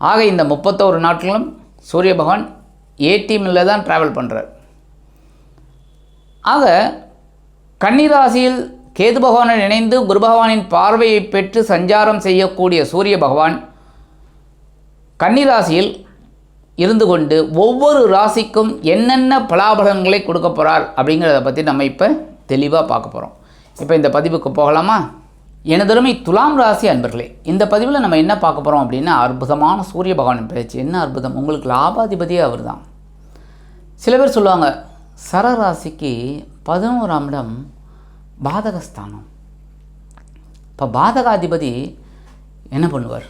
ஆக இந்த முப்பத்தோரு நாட்களும் சூரிய பகவான் ஏடிஎம்மில் தான் ட்ராவல் பண்ணுறார் ஆக கன்னிராசியில் கேது பகவானுடன் இணைந்து குரு பகவானின் பார்வையை பெற்று சஞ்சாரம் செய்யக்கூடிய சூரிய பகவான் கன்னிராசியில் இருந்து கொண்டு ஒவ்வொரு ராசிக்கும் என்னென்ன பலாபலன்களை கொடுக்க போகிறார் அப்படிங்கிறத பற்றி நம்ம இப்போ தெளிவாக பார்க்க போகிறோம் இப்போ இந்த பதிவுக்கு போகலாமா? எனதருமை துலாம் ராசி அன்பர்களே இந்த பதிவில் நம்ம என்ன பார்க்க போகிறோம் அப்படின்னா அற்புதமான சூரிய பகவான் பேச்சு. என்ன அற்புதம்? உங்களுக்கு லாபாதிபதியே அவர் தான் சில பேர் சொல்லுவாங்க சரராசிக்கு பதினோராம் இடம் பாதகஸ்தானம். இப்போ பாதகாதிபதி என்ன பண்ணுவார்?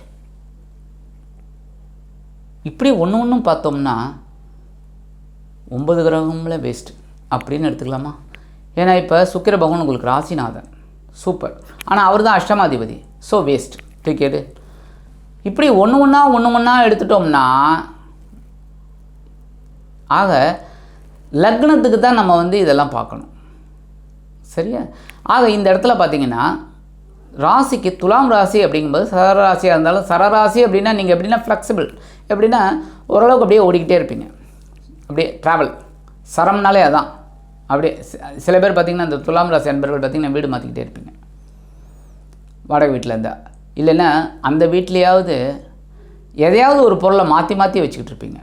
இப்படி ஒன்று ஒன்றும் பார்த்தோம்னா ஒன்பது கிரகங்கள வேஸ்ட்டு அப்படின்னு எடுத்துக்கலாமா? ஏன்னா இப்போ சுக்கிர பகவான் உங்களுக்கு ராசிநாதன். சூப்பர். ஆனால் அவர் தான் அஷ்டமாதிபதி. ஸோ வேஸ்ட் டிக்கெட்டு இப்படி ஒன்று ஒன்றா ஒன்று ஒன்றா எடுத்துட்டோம்னா ஆக லக்னத்துக்கு தான் நம்ம வந்து இதெல்லாம் பார்க்கணும். சரியா? ஆக இந்த இடத்துல பார்த்தீங்கன்னா ராசிக்கு துலாம் ராசி அப்படிங்கும்போது சரராசியாக இருந்தாலும் சரராசி அப்படின்னா நீங்கள் எப்படின்னா ஃப்ளெக்சிபிள் எப்படின்னா ஓரளவுக்கு அப்படியே ஓடிக்கிட்டே இருப்பீங்க. அப்படியே ட்ராவல் சரம்னாலே அதான். அப்படியே சில பேர் பார்த்தீங்கன்னா இந்த துலாம் ராசி அன்பர்கள் பார்த்தீங்கன்னா வீடு மாற்றிக்கிட்டே இருப்பீங்க. வாடகை வீட்டில் இருந்தால் இல்லைன்னா அந்த வீட்லேயாவது எதையாவது ஒரு பொருளை மாற்றி மாற்றி வச்சுக்கிட்டு இருப்பீங்க.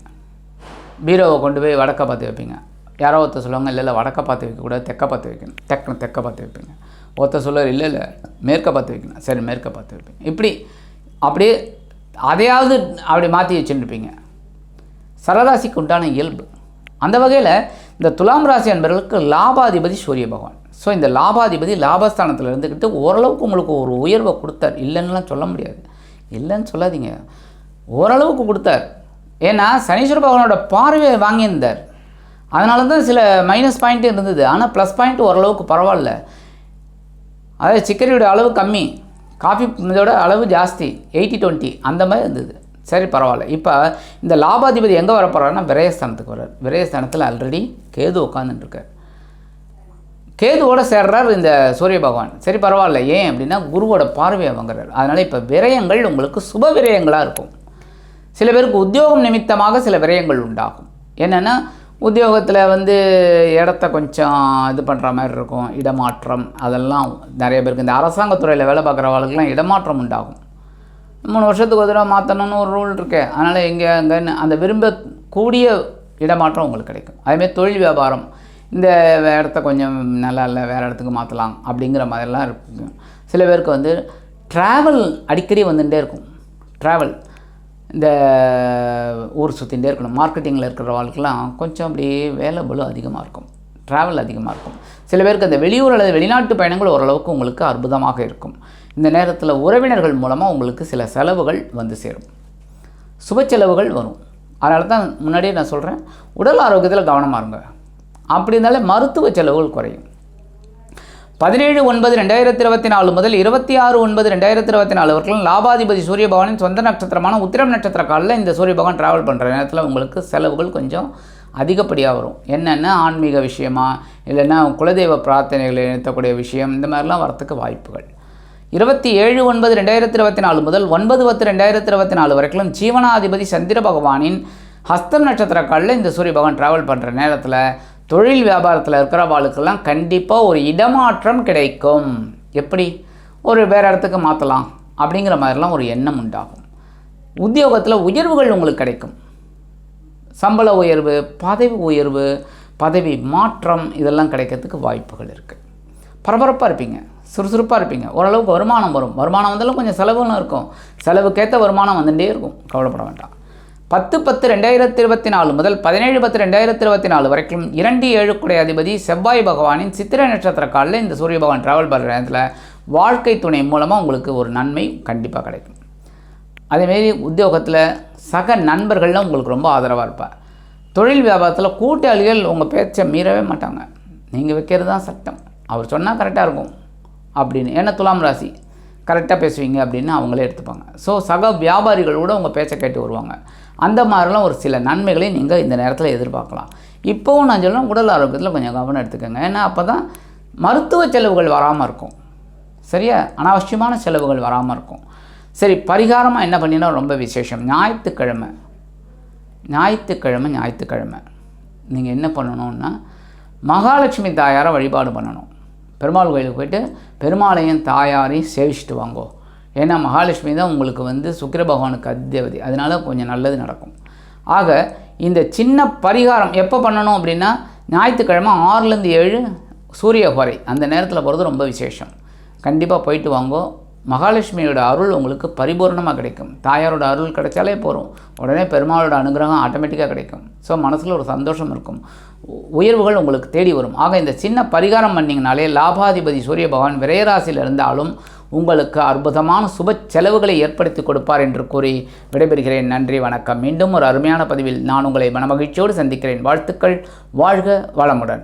பீரோவை கொண்டு போய் வடக்க பார்த்து வைப்பீங்க. யாரோ ஒருத்தர் சொல்லுவாங்க இல்லை இல்லை வடக்க பார்த்து வைக்கக்கூடாது தெக்க பார்த்து வைக்கணும். தெக்க தெற்க பார்த்து வைப்பீங்க. ஒருத்தர் சொல்லுவார் இல்லை இல்லை மேற்க பார்த்து வைக்கணும். சரி மேற்க பார்த்து வைப்பீங்க. இப்படி அப்படியே அதையாவது அப்படி மாற்றி வச்சுருப்பீங்க சரராசிக்கு உண்டான இயல்பு. அந்த வகையில் இந்த துலாம் ராசி அன்பர்களுக்கு லாபாதிபதி சூரிய பகவான். ஸோ இந்த லாபாதிபதி லாபஸ்தானத்தில் இருந்துக்கிட்டு ஓரளவுக்கு உங்களுக்கு ஒரு உயர்வை கொடுத்தார். இல்லைன்னுலாம் சொல்ல முடியாது. இல்லைன்னு சொல்லாதீங்க. ஓரளவுக்கு கொடுத்தார். ஏன்னா சனீஸ்வர பகவானோட பார்வையை வாங்கியிருந்தார். அதனால தான் சில மைனஸ் பாயிண்ட் இருந்தது. ஆனால் ப்ளஸ் பாயிண்ட் ஓரளவுக்கு பரவாயில்ல. அதாவது சிக்கரியோட அளவு கம்மி. காஃபி இதோட அளவு ஜாஸ்தி. எயிட்டி டுவெண்ட்டி அந்த மாதிரி இருந்தது. சரி பரவாயில்ல. இப்போ இந்த லாபாதிபதி எங்கே வர போகிறாருன்னா விரயஸ்தானத்துக்கு வர்றார். விரயஸ்தானத்தில் ஆல்ரெடி கேது உட்காந்துட்டுருக்கார் கேதுவோட சேர்றார் இந்த சூரிய பகவான். சரி பரவாயில்ல. ஏன் அப்படின்னா குருவோட பார்வையை வாங்குறார். அதனால் இப்போ விரயங்கள் உங்களுக்கு சுப விரயங்களாக இருக்கும். சில பேருக்கு உத்தியோகம் நிமித்தமாக சில விரயங்கள் உண்டாகும். என்னென்னா உத்தியோகத்தில் வந்து இடத்த கொஞ்சம் இது பண்ணுற மாதிரி இருக்கும். இடமாற்றம் அதெல்லாம் நிறைய பேருக்கு இந்த அரசாங்கத்துறையில் வேலை பார்க்குறவர்களுக்கெல்லாம் இடமாற்றம் உண்டாகும். மூணு வருஷத்துக்கு ஒரு தடவை மாற்றணும்னு ஒரு ரூல் இருக்கு. அதனால் எங்கே அங்கேன்னு அந்த விரும்பக்கூடிய இடமாற்றம் உங்களுக்கு கிடைக்கும். அதேமாதிரி தொழில் வியாபாரம். இந்த இடத்த கொஞ்சம் நல்லா இல்லை வேறு இடத்துக்கு மாற்றலாம் அப்படிங்கிற மாதிரிலாம் இருக்கும். சில பேருக்கு வந்து ட்ராவல் அடிக்கடி வந்துகிட்டே இருக்கும். ட்ராவல் இந்த ஊர் சுற்றிகிட்டே இருக்கணும். மார்க்கெட்டிங்கில் இருக்கிற இருக்கிறவங்களுக்குலாம் கொஞ்சம் அப்படியே வேலை பலு அதிகமாக இருக்கும். ட்ராவல் அதிகமாக இருக்கும். சில பேருக்கு அந்த வெளியூர் அல்லது வெளிநாட்டு பயணங்கள் ஓரளவுக்கு உங்களுக்கு அற்புதமாக இருக்கும். இந்த நேரத்தில் உறவினர்கள் மூலமாக உங்களுக்கு சில செலவுகள் வந்து சேரும். சுப செலவுகள் வரும். அதனால தான் முன்னாடியே நான் சொல்கிறேன் உடல் ஆரோக்கியத்தில் கவனமாக இருங்க. அப்படி இருந்தாலே மருத்துவ செலவுகள் குறையும். பதினேழு ஒன்பது ரெண்டாயிரத்தி இருபத்தி நாலு முதல் இருபத்தி ஆறு ஒன்பது ரெண்டாயிரத்தி இருபத்தி நாலு வரைக்கும் லாபாதிபதி சூரிய பகவானின் சொந்த நட்சத்திரமான உத்திரம் நட்சத்திர காலில் இந்த சூரிய பகவான் ட்ராவல் பண்ணுற நேரத்தில் உங்களுக்கு செலவுகள் கொஞ்சம் அதிகப்படியாக வரும். என்னென்ன ஆன்மீக விஷயமா இல்லைன்னா குலதெய்வ பிரார்த்தனைகளை நிறுத்தக்கூடிய விஷயம் இந்த மாதிரிலாம் வரத்துக்கு வாய்ப்புகள். இருபத்தி ஏழு ஒன்பது ரெண்டாயிரத்தி இருபத்தி நாலு முதல் ஒன்பது பத்து ரெண்டாயிரத்தி இருபத்தி நாலு வரைக்கும் ஜீவனாதிபதி சந்திர பகவானின் ஹஸ்தம் நட்சத்திர காலில் இந்த சூரிய பகவான் ட்ராவல் பண்ணுற நேரத்தில் தொழில் வியாபாரத்தில் இருக்கிறவாளுக்கெல்லாம் கண்டிப்பாக ஒரு இடமாற்றம் கிடைக்கும். எப்படி? ஒரு வேறு இடத்துக்கு மாற்றலாம் அப்படிங்கிற மாதிரிலாம் ஒரு எண்ணம் உண்டாகும். உத்தியோகத்தில் உயர்வுகள் உங்களுக்கு கிடைக்கும். சம்பள உயர்வு பதவி உயர்வு பதவி மாற்றம் இதெல்லாம் கிடைக்கிறதுக்கு வாய்ப்புகள் இருக்குது பரபரப்பாக இருப்பீங்க. சுறுசுறுப்பாக இருப்பீங்க. ஓரளவுக்கு வருமானம் வரும். வருமானம் வந்தாலும் கொஞ்சம் செலவுகளும் இருக்கும். செலவுக்கேற்ற வருமானம் வந்துட்டே இருக்கும். கவலைப்பட வேண்டாம். பத்து பத்து ரெண்டாயிரத்தி இருபத்தி நாலு முதல் பதினேழு பத்து ரெண்டாயிரத்தி இருபத்தி நாலு வரைக்கும் இரண்டு ஏழுக்குடைய அதிபதி செவ்வாய் பகவானின் சித்திரை நட்சத்திர காலில் இந்த சூரிய பகவான் ட்ராவல் பண்ணுற நேரத்தில் வாழ்க்கை துணை மூலமாக உங்களுக்கு ஒரு நன்மை கண்டிப்பாக கிடைக்கும். அதேமாரி உத்தியோகத்தில் சக நண்பர்கள்லாம் உங்களுக்கு ரொம்ப ஆதரவாக இருப்பார் தொழில் வியாபாரத்தில் கூட்டாளிகள் உங்கள் பேச்சை மீறவே மாட்டாங்க. நீங்கள் வைக்கிறது தான் சட்டம். அவர் சொன்னால் கரெக்டாக இருக்கும். அப்படின்னு. ஏன்னா துலாம் ராசி கரெக்டாக பேசுவீங்க அப்படின்னு அவங்களே எடுத்துப்பாங்க. ஸோ சக வியாபாரிகள் கூட உங்கள் பேச்சை கேட்டு வருவாங்க. அந்த மாதிரிலாம் ஒரு சில நன்மைகளை நீங்கள் இந்த நேரத்தில் எதிர்பார்க்கலாம். இப்போவும் நான் சொல்லணும் உடல் ஆரோக்கியத்தில் கொஞ்சம் கவனம் எடுத்துக்கோங்க. ஏன்னா அப்போ தான் மருத்துவ செலவுகள் வராமல் இருக்கும். சரியா? அனாவசியமான செலவுகள் வராமல் இருக்கும். சரி பரிகாரமாக என்ன பண்ணினா ரொம்ப விசேஷம். ஞாயிற்றுக்கிழமை. ஞாயிற்றுக்கிழமை ஞாயிற்றுக்கிழமை. நீங்கள் என்ன பண்ணணும்னா மகாலட்சுமி தாயாரை வழிபாடு பண்ணணும். பெருமாள் கோயிலுக்கு போயிட்டு பெருமாளையும் தாயாரையும் சேவிச்சுட்டு வாங்கோ. ஏன்னா மகாலட்சுமி தான் உங்களுக்கு வந்து சுக்கிர பகவானுக்கு அதிதேவதை அதனால கொஞ்சம் நல்லது நடக்கும். ஆக இந்த சின்ன பரிகாரம் எப்போ பண்ணணும் அப்படின்னா ஞாயிற்றுக்கிழமை ஆறுலேருந்து ஏழு சூரிய குறை. அந்த நேரத்தில் போகிறது ரொம்ப விசேஷம். கண்டிப்பாக போயிட்டு வாங்கோ. மகாலட்சுமியோட அருள் உங்களுக்கு பரிபூர்ணமாக கிடைக்கும். தாயாரோட அருள் கிடைச்சாலே போதும் உடனே பெருமாளோட அனுகிரகம் ஆட்டோமேட்டிக்காக கிடைக்கும். ஸோ மனசில் ஒரு சந்தோஷம் இருக்கும். உயர்வுகள் உங்களுக்கு தேடி வரும். ஆக இந்த சின்ன பரிகாரம் பண்ணிங்கனாலே லாபாதிபதி சூரிய பகவான் விரையராசியில் இருந்தாலும் உங்களுக்கு அற்புதமான சுப செலவுகளை ஏற்படுத்தி கொடுப்பார் என்று கூறி விடைபெறுகிறேன். நன்றி வணக்கம். மீண்டும் ஒரு அருமையான பதிவில் நான் உங்களை மனமகிழ்ச்சியோடு சந்திக்கிறேன். வாழ்த்துக்கள். வாழ்க வளமுடன்.